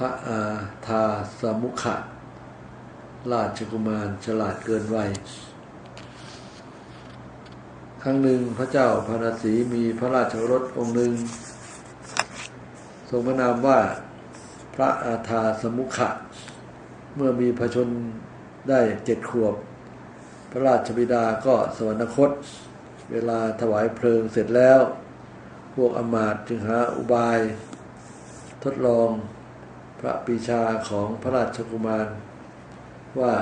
พระอาทาสมุขะ ราชกุมารฉลาดเกินวัย ครั้งหนึ่งพระเจ้าพาราสีมีพระราชรถองค์หนึ่ง ทรงพระนามว่าพระอาทาสมุขะ เมื่อมีพระชนได้เจ็ดขวบ พระราชบิดาก็สวรรคต เวลาถวายเพลิงเสร็จแล้ว พวกอมาตย์จึงหาอุบาย ทดลอง พระปีชาของพระราชกุมาร ว่า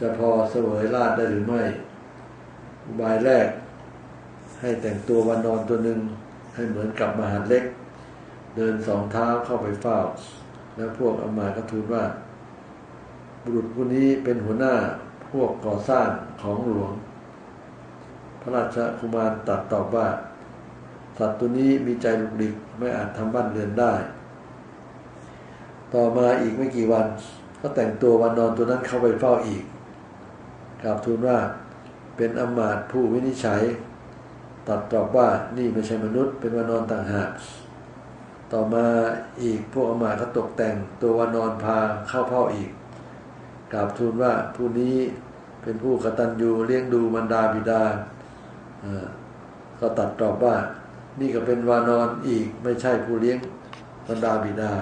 จะพอเสวยราชได้หรือไม่ อุบายแรก ให้แต่งตัววันนอนตัวหนึ่งให้เหมือนกับมหาเล็ก เดินสองเท้าเข้าไปเฝ้า แล้วพวกอมาก็ทูลว่า บุรุษผู้นี้เป็นหัวหน้าพวกก่อสร้างของหลวง พระราชกุมารตรัสตอบว่า สัตว์ตัวนี้มีใจลุกดิกไม่อาจทำบ้านเรือนได้ ต่อมาอีกไม่กี่วัน ก็แต่งตัววันนอนตัวนั้นเข้าไปเฝ้าอีกกราบทูลว่าเป็นอมาตผู้วินิจฉัย ตัดตอบว่านี่ไม่ใช่มนุษย์ เป็นวันนอนต่างหาก ต่อมาอีกพวกอมาตก็ตกแต่งตัววันนอนพาเข้าเฝ้าอีกกราบทูลว่าผู้นี้เป็นผู้กตัญญูเลี้ยงดูมารดาบิดาก็ตัดตอบว่า นี่ก็เป็นวานอนอีกไม่ใช่ผู้เลี้ยงมารดาบิดา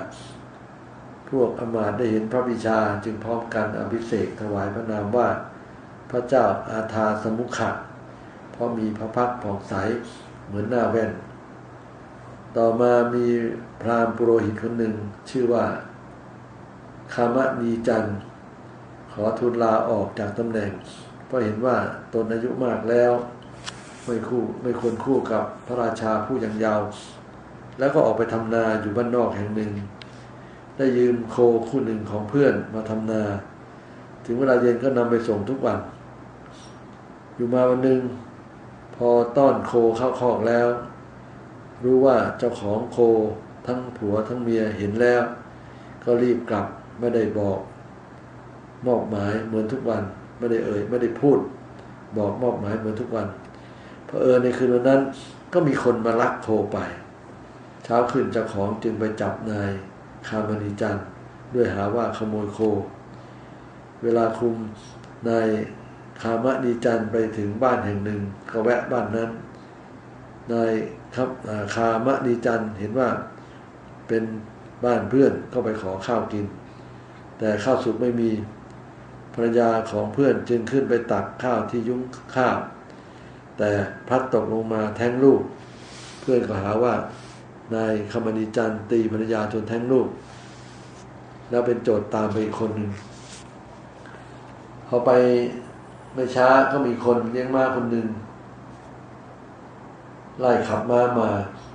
พวกอมาตได้เห็นพระบิชาจึงพร้อมกันอภิเษกถวายพระนามว่า พระเจ้าอาทาสมุขะเพราะมีพระพักผ่องใสเหมือนหน้าแว่น ต่อมามีพราหมณ์ปุโรหิตคนหนึ่งชื่อว่าคามะนีจันขอทูลลาออกจากตำแหน่ง เพราะเห็นว่าตนอายุมากแล้ว ไม่คู่ไม่ควรคู่กับพระราชาผู้ยังยาว แล้วก็ออกไปทำนาอยู่บ้านนอกแห่งหนึ่ง ได้ยืมโคคู่หนึ่งของเพื่อนมาทำนา ถึงเวลาเย็นก็นำไปส่งทุกวัน อยู่มาวันหนึ่งพอต้อนโคเข้าคอกแล้ว รู้ว่าเจ้าของโคทั้งผัวทั้งเมียเห็นแล้ว ก็รีบกลับไม่ได้บอกมอบหมายเหมือนทุกวัน ไม่ได้เอ่ยไม่ได้พูด บอกมอบหมายเหมือนทุกวันพอเออในคืนวันนั้นก็มีคนมาลักโคไป เช้าขึ้นเจ้าของจึงไปจับนาย คามณีจันทร์ด้วยหาว่าขโมยโค เวลาคุมนายคามณีจันทร์ไปถึงบ้านแห่งหนึ่งก็แวะบ้านนั้นนายครับคามณีจันทร์เห็นว่าเป็นบ้านเพื่อนก็ไปขอข้าวกิน แต่ข้าวสุกไม่มีภรรยาของเพื่อนจึงขึ้นไปตักข้าวที่ยุ้งข้าวแต่พลัดตกลงมาแท้งลูก เพื่อนก็หาว่า นายคมณีจันตีภรรยาจนแท้งลูก แล้วเป็นโจทย์ตามไปอีกคนหนึ่งพอไปไม่ช้าก็มีคนเลี้ยงม้าคนหนึ่งไล่ขับม้ามา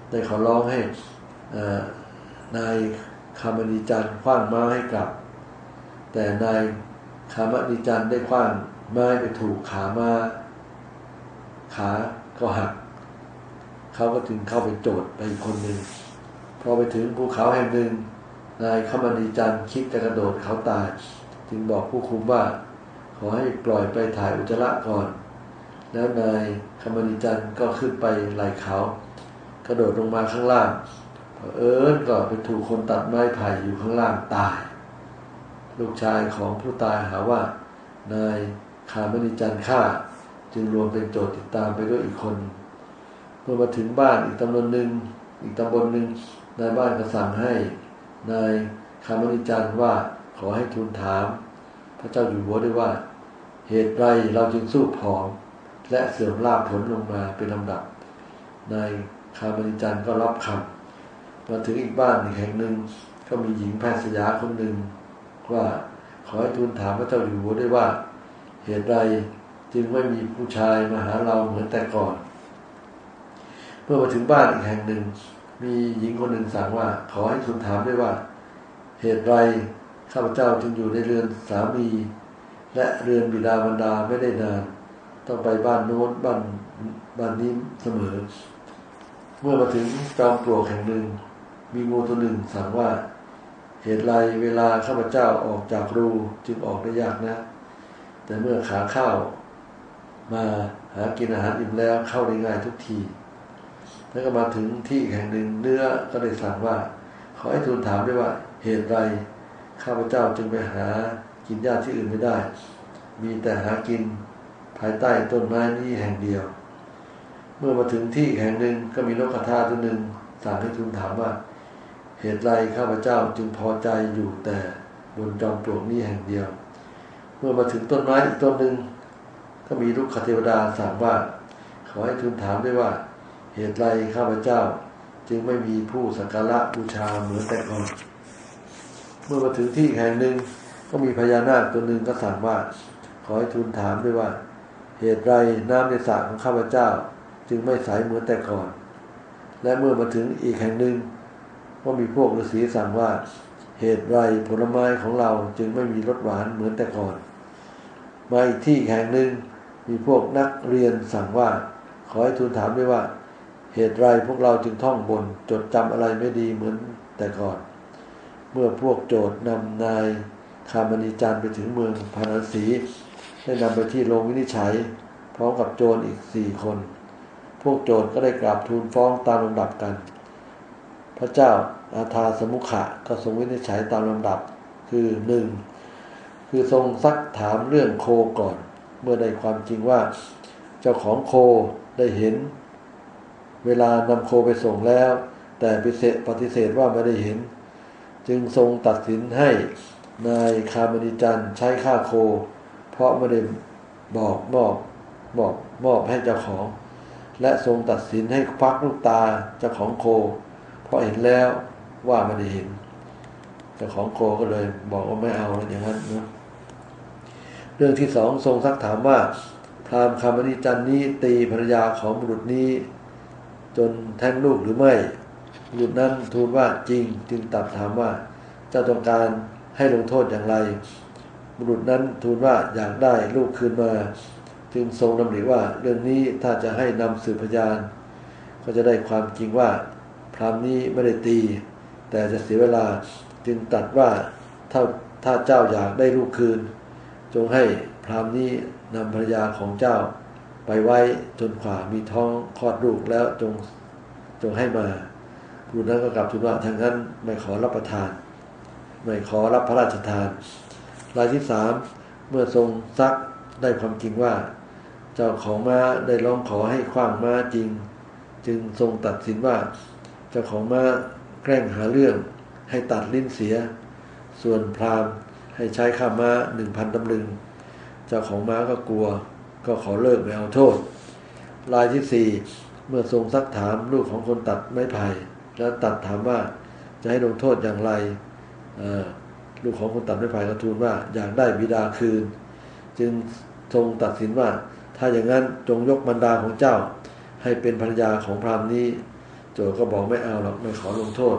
แต่เขาร้องให้นายคามณีจันคว้างม้าให้กลับ แต่นายคามนิจันได้คว้างไม้ไปถูกขามาขาก็หัก เขาก็ถึงเข้าไปโจดไปอีกคนหนึ่งพอไปถึงภูเขาแห่งหนึ่งนายคามนิจันคิดจะกระโดดเขาตาย จึงบอกผู้คุมว่า ขอให้ปล่อยไปถ่ายอุจจาระก่อน แล้วนายคามนิจันก็ขึ้นไปไหล่เขา กระโดดลงมาข้างล่างเอิญก็ไปถูกคนตัดไม้ไผ่อยู่ข้างล่างตาย ลูกชายของผู้ตายหาว่า นายคามณิจันฆ่า จึงรวมเป็นโจทย์ติดตามไปด้วยอีกคน เมื่อมาถึงบ้านอีกตำบลหนึ่งอีกตำบลหนึ่งนายบ้านก็สั่งให้นายคามณิจันว่าขอให้ทูลถาม พระเจ้าอยู่หัวด้วยว่า เหตุไรเราจึงสู้ผอม และเสื่อมลาภผลลงมาเป็นลำดับนายคามณิจันก็รับคำมาถึงอีกบ้านอีกแห่งหนึ่งก็มีหญิงแพทย์สยาคนหนึ่งว่าขอให้ทูลถามพระเจ้าอยู่หัวด้วยว่า เหตุใดจึงไม่มีผู้ชายมาหาเราเหมือนแต่ก่อน เมื่อมาถึงบ้านอีกแห่งหนึ่ง มีหญิงคนหนึ่งสั่งว่า ขอให้ทูลถามด้วยว่า เหตุไรข้าพเจ้าจึงอยู่ในเรือนสามี และเรือนบิดาบรรดาไม่ได้นาน ต้องไปบ้านโน้นบ้านบ้านนี้เสมอ เมื่อมาถึงจอมปลวกแห่งหนึ่ง มีงูตัวหนึ่งสั่งว่า เหตุไรเวลาข้าพเจ้าออกจากรูจึงออกได้ยากนะ แต่เมื่อขาเข้ามาหากินอาหารอิ่มแล้วเข้าได้ง่ายทุกที แล้วก็มาถึงที่แห่งหนึ่งเนื้อก็ได้สั่งว่า ขอให้ทูลถามด้วยว่าเหตุไรข้าพเจ้าจึงไปหากินหญ้าที่อื่นไม่ได้ มีแต่หากินภายใต้ต้นไม้นี้แห่งเดียว เมื่อมาถึงที่แห่งหนึ่งก็มีนกกระทาตัวหนึ่งสั่งให้ทูลถามว่า เหตุไรข้าพเจ้าจึงพอใจอยู่แต่บนจอมปลวกนี้แห่งเดียว เมื่อมาถึงต้นไม้อีกต้นหนึ่งก็มีลูกคเทวดาสั่งว่า ขอให้ทูลถามด้วยว่า เหตุไรข้าพเจ้า จึงไม่มีผู้สักการะบูชาเหมือนแต่ก่อน เมื่อมาถึงที่แห่งหนึ่งก็มีพญานาคตัวหนึ่งก็สั่งว่า ขอให้ทูลถามด้วยว่า เหตุไรน้ำในสระของข้าพเจ้า จึงไม่ใสเหมือนแต่ก่อน และเมื่อมาถึงอีกแห่งหนึ่งก็มีพวกฤาษีสั่งว่า เหตุไรผลไม้ของเราจึงไม่มีรสหวานเหมือนแต่ก่อนมาอีกที่แห่งหนึ่งมีพวกนักเรียนสั่งว่า ขอให้ทูลถามด้วยว่า เหตุไรพวกเราจึงท่องบน จดจำอะไรไม่ดีเหมือนแต่ก่อน เมื่อพวกโจทย์นำนายคามณีจันไปถึงเมืองพาราสี ได้นำไปที่โรงวินิจฉัย พร้อมกับโจรอีกสี่คน พวกโจรก็ได้กราบทูลฟ้องตามลำดับกัน พระเจ้าอาทาสมุขะก็ทรงวินิจฉัยตามลำดับคือหนึ่งคือทรงซักถามเรื่องโคก่อน เมื่อได้ความจริงว่า เจ้าของโคได้เห็น เวลานำโคไปส่งแล้ว แต่ปฏิเสธปฏิเสธว่าไม่ได้เห็น จึงทรงตัดสินให้นายคามณีจันใช้ค่าโค เพราะไม่ได้บอกมอบบอกมอบให้เจ้าของ และทรงตัดสินให้ควักลูกตาเจ้าของโค เพราะเห็นแล้วว่าไม่ได้เห็นเจ้าของโคก็เลยบอกว่าไม่เอาอย่างนั้นนะเรื่องที่สองทรงซักถามว่าพราหมณ์คามณีจันนี้ตีภรรยาของบุรุษนี้ จนแท้งลูกหรือไม่บุรุษนั้นทูลว่าจริงจึงตัดถามว่าเจ้าต้องการให้ลงโทษอย่างไร บุรุษนั้นทูลว่าอยากได้ลูกคืนมา จึงทรงดำริว่าเรื่องนี้ถ้าจะให้นำสืบพยาน ก็จะได้ความจริงว่า พรามนี้ไม่ได้ตี แต่จะเสียเวลาจึงตัดว่าถ้าถ้าเจ้าอยากได้ลูกคืน จงให้พรามนี้นำภรรยาของเจ้า ไปไว้จนขวามีท้องคลอดลูกแล้วจงจงให้มาบุรุษนั้นก็กลับทูลว่าทางนั้นไม่ขอรับประทาน ไม่ขอรับพระราชทาน รายที่สามเมื่อทรงซักได้ความจริงว่า เจ้าของม้าได้ร้องขอให้คว้างม้าจริง จึงทรงตัดสินว่า เจ้าของม้าแกล้งหาเรื่องให้ตัดลิ้นเสีย ส่วนพราหมณ์ให้ใช้ข้าม้าหนึ่งพันตำลึง เจ้าของม้าก็กลัว ก็ขอเลิกไม่เอาโทษ รายที่สี่เมื่อทรงซักถามลูกของคนตัดไม้ไผ่แล้วตัดถามว่าจะให้ลงโทษอย่างไรลูกของคนตัดไม้ไผ่ก็ทูลว่าอยากได้บิดาคืน จึงทรงตัดสินว่า ถ้าอย่างนั้นจงยกบรรดาของเจ้า ให้เป็นภรรยาของพราหมณ์นี้ โจก็บอกไม่เอาหรอกไม่ขอลงโทษ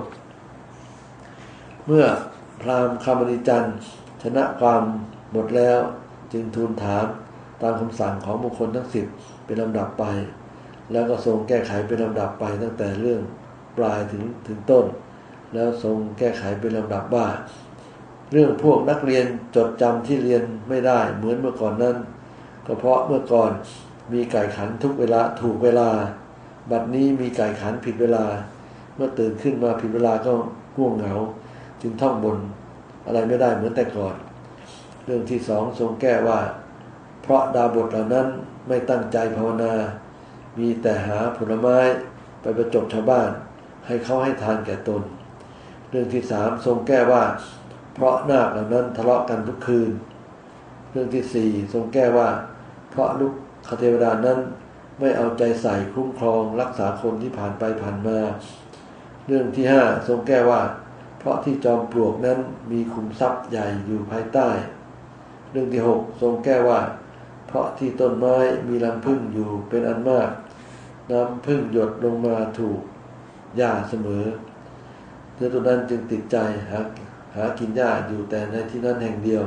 เมื่อพราหมณ์คามณีจันทร์ชนะความหมดแล้ว จึงทูลถาม ตามคำสั่งของบุคคลทั้งสิบเป็นลำดับไป แล้วก็ทรงแก้ไขเป็นลำดับไปตั้งแต่เรื่องปลายถึงถึงต้น แล้วทรงแก้ไขเป็นลำดับว่าเรื่องพวกนักเรียนจดจำที่เรียนไม่ได้เหมือนเมื่อก่อนนั้น ก็เพราะเมื่อก่อนมีไก่ขันทุกเวลาถูกเวลา บัดนี้มีไก่ขันผิดเวลา เมื่อตื่นขึ้นมาผิดเวลาก็ง่วงเหงา จึงท่องบนอะไรไม่ได้เหมือนแต่ก่อน เรื่องที่สองทรงแก้ว่า เพราะดาบทเหล่านั้นไม่ตั้งใจภาวนา มีแต่หาผลไม้ไปประจบชาวบ้าน ให้เขาให้ทานแก่ตน เรื่องที่สามทรงแก้ว่า เพราะนาคเหล่านั้นทะเลาะกันทุกคืน เรื่องที่สี่ทรงแก้ว่า เพราะลูกคเทวดานั้นไม่เอาใจใส่คุ้มครองรักษาคนที่ผ่านไปผ่านมา เรื่องที่ห้าทรงแก้ว่า เพราะที่จอมปลวกนั้นมีขุมทรัพย์ใหญ่อยู่ภายใต้ เรื่องที่หกทรงแก้ว่า ราะที่ต้นไม้มีรังผึ้งอยู่เป็นอันมาก น้ำพึ่งหยดลงมาถูกหญ้าเสมอเนื้อตัวนั้นจึงติดใจหาหากินหญ้าอยู่แต่ในที่นั้นแห่งเดียว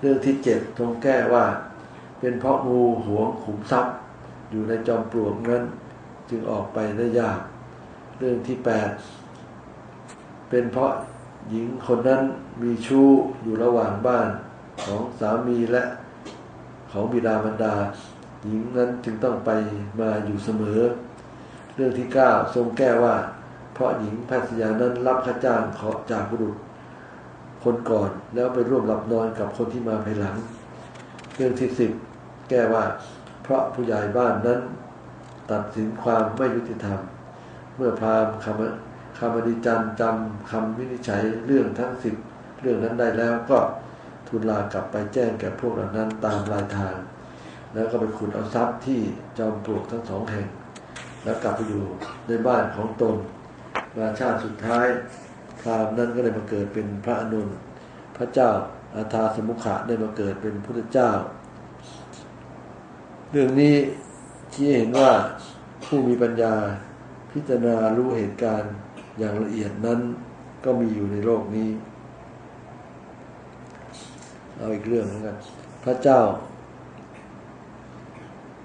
เรื่องที่เจ็ดทรงแก้ว่า เป็นเพราะงูหวงขุมทรัพย์ อยู่ในจอมปลวกนั้น จึงออกไปได้ยาก เรื่องที่แปดเป็นเพราะหญิงคนนั้นมีชู้อยู่ระหว่างบ้านของสามีและ ของบิดามารดา หญิงนั้นจึงต้องไปมาอยู่เสมอ เรื่องที่เก้าทรงแก้ว่า เพราะหญิงแพทย์ยานั้นรับค่าจ้างขอจากบุรุษ คนก่อนแล้วไปร่วมหลับนอนกับคนที่มาภายหลัง เรื่องที่สิบแก้ว่า เพราะผู้ใหญ่บ้านนั้น ตัดสินความไม่ยุติธรรม เมื่อพราหมณ์คำคำอดิจันจำคำวินิจฉัยเรื่องทั้งสิบเรื่องนั้นได้แล้วก็ ทูลลากลับไปแจ้งแก่พวกเหล่านั้นตามรายทาง แล้วก็ไปขุดเอาทรัพย์ที่จอมปลวกทั้งสองแห่ง แล้วกลับไปอยู่ในบ้านของตนราชาติสุดท้ายพรามนั้นก็เลยมาเกิดเป็นพระอนุนพระเจ้าอาทาสมุขะได้มาเกิดเป็นพุทธเจ้า เรื่องนี้ที่เห็นว่าผู้มีปัญญาพิจารณารู้เหตุการณ์อย่างละเอียดนั้นก็มีอยู่ในโลกนี้ เอาอีกเรื่องแล้วกันพระเจ้า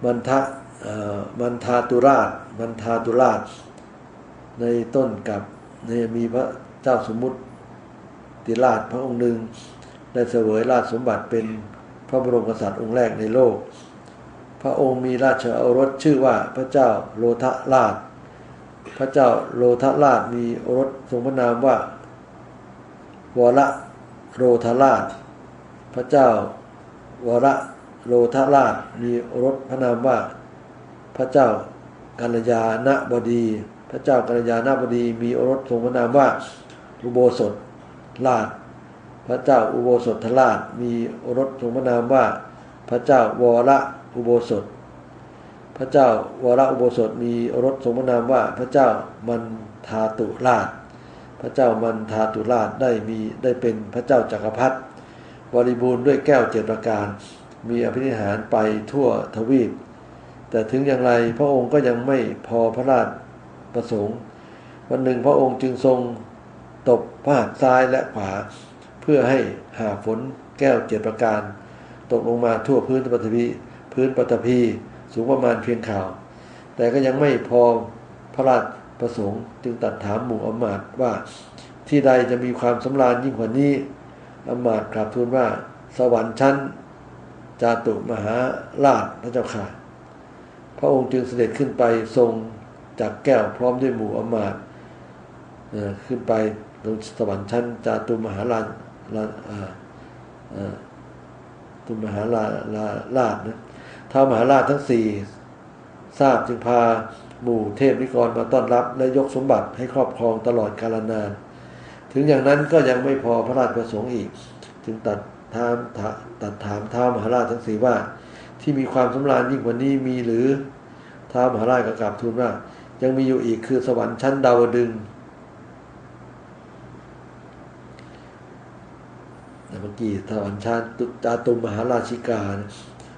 มันทะมันทาตุราชมันทาตุราช ในต้นกับในมีพระเจ้าสมมุติติราชพระองค์หนึ่งได้เสวยราชสมบัติเป็นพระบรมกษัตริย์องค์แรกในโลก พระองค์มีราชโอรสชื่อว่าพระเจ้าโลทะราช พระเจ้าโลทะราชมีโอรสทรงพระนามว่าวรโรทราช พระเจ้าวรโลทราชมีอรสพระนามว่า พระเจ้ากัลยาณบดี พระเจ้ากัลยาณบดีมีอรสทรงพระนามว่าอุโบสถราช พระเจ้าอุโบสถราชมีอรสทรงพระนามว่า พระเจ้าวรอุโบสถ พระเจ้าวรอุโบสถมีอรสทรงพระนามว่า พระเจ้ามันทาตุราช พระเจ้ามันทาตุราชได้มีได้เป็นพระเจ้าจักรพรรดิ บริบูรณ์ด้วยแก้วเจ็ดประการ มีอภินิหารไปทั่วทวีป แต่ถึงอย่างไรพระองค์ก็ยังไม่พอพระราชประสงค์ วันหนึ่งพระองค์จึงทรงตบพระหัตถ์ซ้ายและขวา เพื่อให้หาฝนแก้วเจ็ดประการ ตกลงมาทั่วพื้นปฐพีพื้นปฐพีสูงประมาณเพียงข่าว แต่ก็ยังไม่พอพระราชประสงค์จึงตัดถามหมู่อมาตว่าที่ใดจะมีความสำราญยิ่งกว่านี้ อำมาตย์กราบทูลว่า สวรรค์ชั้น จาตุมหาราชพระเจ้าค่ะ พระองค์จึงเสด็จขึ้นไปทรงจากแก้วพร้อมด้วยหมู่อมาตขึ้นไปลงสวรรค์ชั้น จาตุมหาราชตุมหาราลาราชนะท้ามหาราชทั้งสี่ทราบจึงพาหมู่เทพนิกรมาต้อนรับและยกสมบัติให้ครอบครองตลอดกาลนาน ถึงอย่างนั้นก็ยังไม่พอพระราชประสงค์อีก จึงตัดถามตัดถามท้าวมหาราชทั้งสี่ว่า ที่มีความสำราญยิ่งกว่านี้มีหรือท้าวมหาราชก็กราบทูลว่า ยังมีอยู่อีกคือสวรรค์ชั้นดาวดึงเมื่อกี้สวรรค์ชั้นจาตุมมหาราชิกา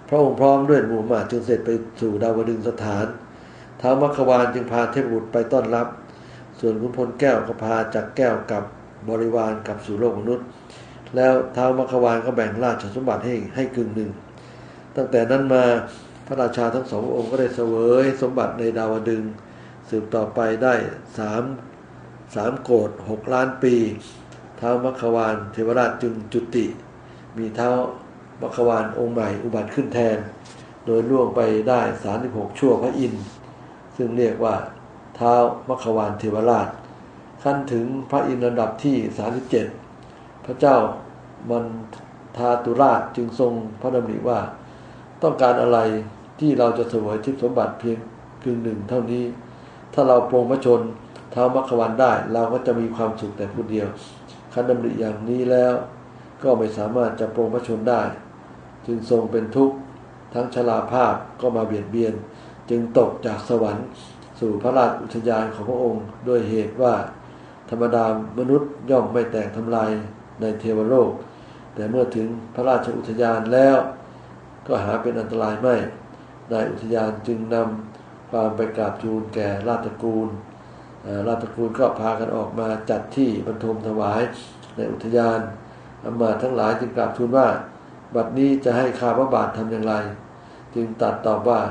พระองค์พร้อมด้วยหมู่หมาจึงเสร็จไปสู่ดาวดึงส์สถานท้าวมัคควานจึงพาเทพบุตรไปต้อนรับ ส่วนขุนพลแก้วก็พาจากแก้วกับ บริวารกลับสู่โลกมนุษย์ แล้วท้าวมัควานก็แบ่งราชสมบัติให้ให้กึ่งหนึ่ง ตั้งแต่นั้นมาพระราชาทั้งสององค์ก็ได้เสวยสมบัติในดาวดึง สืบต่อไปได้สามสามโกดหกล้านปีท้าวมัควานเทวราชจึงจุติ มีเท้ามัควานองค์ใหม่อุบัติขึ้นแทน โดยล่วงไปได้สามสิบหกชั่วพระอินทร์ซึ่งเรียกว่าเท้ามัควานเทวราช ขั้นถึงพระอินทร์ระดับที่สามสิบเจ็ดพระเจ้ามันทาตุราชจึงทรงพระดำริว่า ต้องการอะไรที่เราจะเสวยทิพย์สมบัติเพียงกึ่งหนึ่งเท่านี้ ถ้าเราโปรงพระชนเท้ามัคควันได้ เราก็จะมีความสุขแต่ผู้เดียวคันดำริอย่างนี้แล้ว ก็ไม่สามารถจะโปรงพระชนได้ จึงทรงเป็นทุกข์ทั้งชราภาพก็มาเบียดเบียน จึงตกจากสวรรค์ สู่พระราชอุทยานของพระองค์ ด้วยเหตุว่า รรมดามนุษย์ย่อมไม่แตกทำลายในเทวโลก แต่เมื่อถึงพระราชอุทยานแล้ว ก็หาเป็นอันตรายไม่นายอุทยานจึงนำความไปกราบทูลแก่ราชกูลราชกูลก็พากันออกมาจัดที่บรรทมถวายในอุทยานอำมาตย์ทั้งหลายจึงกราบทูลว่า บัดนี้จะให้ข้าพระบาททำอย่างไร จึงตัดตอบว่า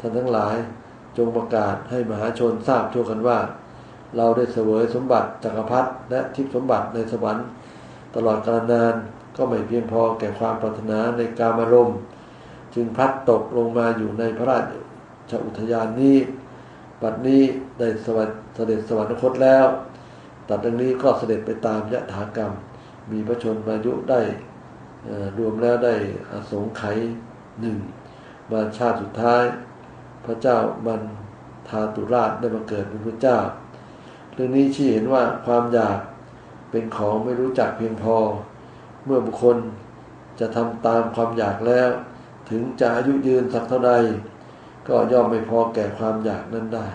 ท่านทั้งหลายจงประกาศให้มหาชนทราบทั่วกันว่า เราได้เสวยสมบัติจักรพรรดิและทิพย์สมบัติในสวรรค์ตลอดกาลนานก็ไม่เพียงพอแก่ความปรารถนาในกามารมณ์จึงพลัดตกลงมาอยู่ในพระราชอุทยานนี้บัดนี้ได้สวรรค์เสด็จสวรรคตแล้ว ตัดดังนี้ก็เสด็จไปตามยถากรรม มีพระชนมายุได้รวมแล้วได้อสงไขยหนึ่งมาชาติสุดท้าย พระเจ้ามันทาตุราชได้มาเกิดเป็นพระเจ้า เรื่องนี้ชี้เห็นว่าความอยากเป็นของไม่รู้จักเพียงพอ เมื่อบุคคลจะทำตามความอยากแล้ว ถึงจะอายุยืนสักเท่าใดก็ย่อมไม่พอแก่ความอยากนั้นได้